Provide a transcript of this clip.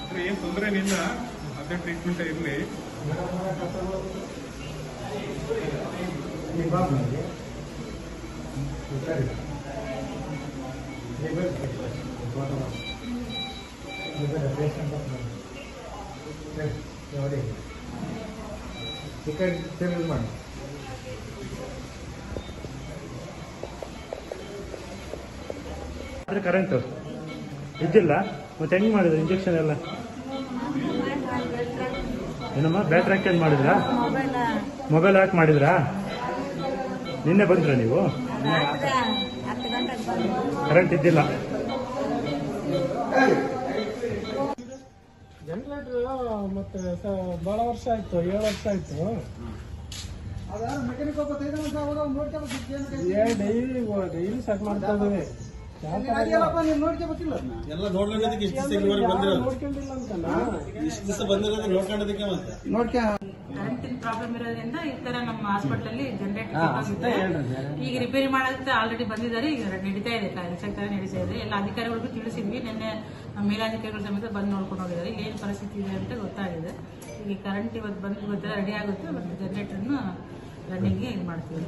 ಅಂದ್ರೆ ಏನ್ ತೊಂದರೆ ಏನಿಲ್ಲ ಅದೇ ಟ್ರೀಟ್ಮೆಂಟ್ ಇರಲಿ ಚಿಕನ್ ಸೇವ್ ಮಾಡಿ ಆದ್ರೆ ಕರೆಂಟು ಇದ್ದಿಲ್ಲ? ಮತ್ತೆ ಹೆಂಗ್ ಮಾಡಿದ್ರು ಇಂಜೆಕ್ಷನ್ ಎಲ್ಲ? ಏನಮ್ಮ ಬ್ಯಾಟ್ರಿ ಹಾಕಿ ಮಾಡಿದ್ರಾ? ಮೊಬೈಲ್ ಮೊಬೈಲ್ ಹಾಕಿ ಮಾಡಿದ್ರಾ? ನಿನ್ನೆ ಬಂದ್ರ ನೀವು? ಕರೆಂಟ್ ಇದ್ದಿಲ್ಲ. ಜನರೇಟರ್ ಮತ್ತೆ ಸ- ಬಹಳ ವರ್ಷ ಆಯ್ತು ಏಳು ವರ್ಷ ಆಯ್ತು. ಏ ಡೈಲಿ ಡೈಲಿ ಸೆಟ್ ಮಾಡ್ತಾ ಇದ್ದೀವಿ. ಎಲ್ಲ ನೋಡ್ಕೊಂಡದಕ್ಕೆ ಇಷ್ಟು ದಿವಸ ಇಲ್ಲಿವರೆಗೆ ಬಂದಿರೋದು. ನೋಡ್ಕೊಂಡಿಲ್ಲ ಅಂತಲ್ಲ. ಇಷ್ಟು ದಿವಸ ಬಂದಿರೋದು ನೋಡ್ಕೊಂಡದಕ್ಕೆ ಮತ್ತೆ. ಕರೆಂಟಿನ ಪ್ರಾಬ್ಲಮ್ ಇರೋದ್ರಿಂದ ಈ ತರ ನಮ್ಮ ಹಾಸ್ಪಿಟಲ್ ಅಲ್ಲಿ ಜನರೇಟರ್ ಈಗ ರಿಪೇರಿ ಮಾಡೋದಕ್ಕೆ ಆಲ್ರೆಡಿ ಬಂದಿದ್ದಾರೆ. ಈಗ ನಡೀತಾ ಇದೆ. ಕೆಲಸ ನಡೀತಾ ಇದೆ. ಎಲ್ಲ ಅಧಿಕಾರಿಗಳಿಗೂ ತಿಳಿಸಿದ್ವಿ. ನಿನ್ನೆ ಮೇಲಾಧಿಕಾರಿಗಳ ಸಮೇತ ಬಂದು ನೋಡ್ಕೊಂಡು ಹೋಗಿದ್ದಾರೆ. ಏನು ಪರಿಸ್ಥಿತಿ ಇದೆ ಅಂತ ಗೊತ್ತಾಗಿದೆ. ಈಗ ಕರೆಂಟ್ ಇವತ್ತು ಬಂದು ಇವತ್ತೆಲ್ಲ ರೆಡಿ ಆಗುತ್ತೆ. ಜನರೇಟರ್ ಜನರೇಟರ್ನ ರನ್ನಿಂಗ್ಗೆ ಇದು ಮಾಡ್ತೀವಿ.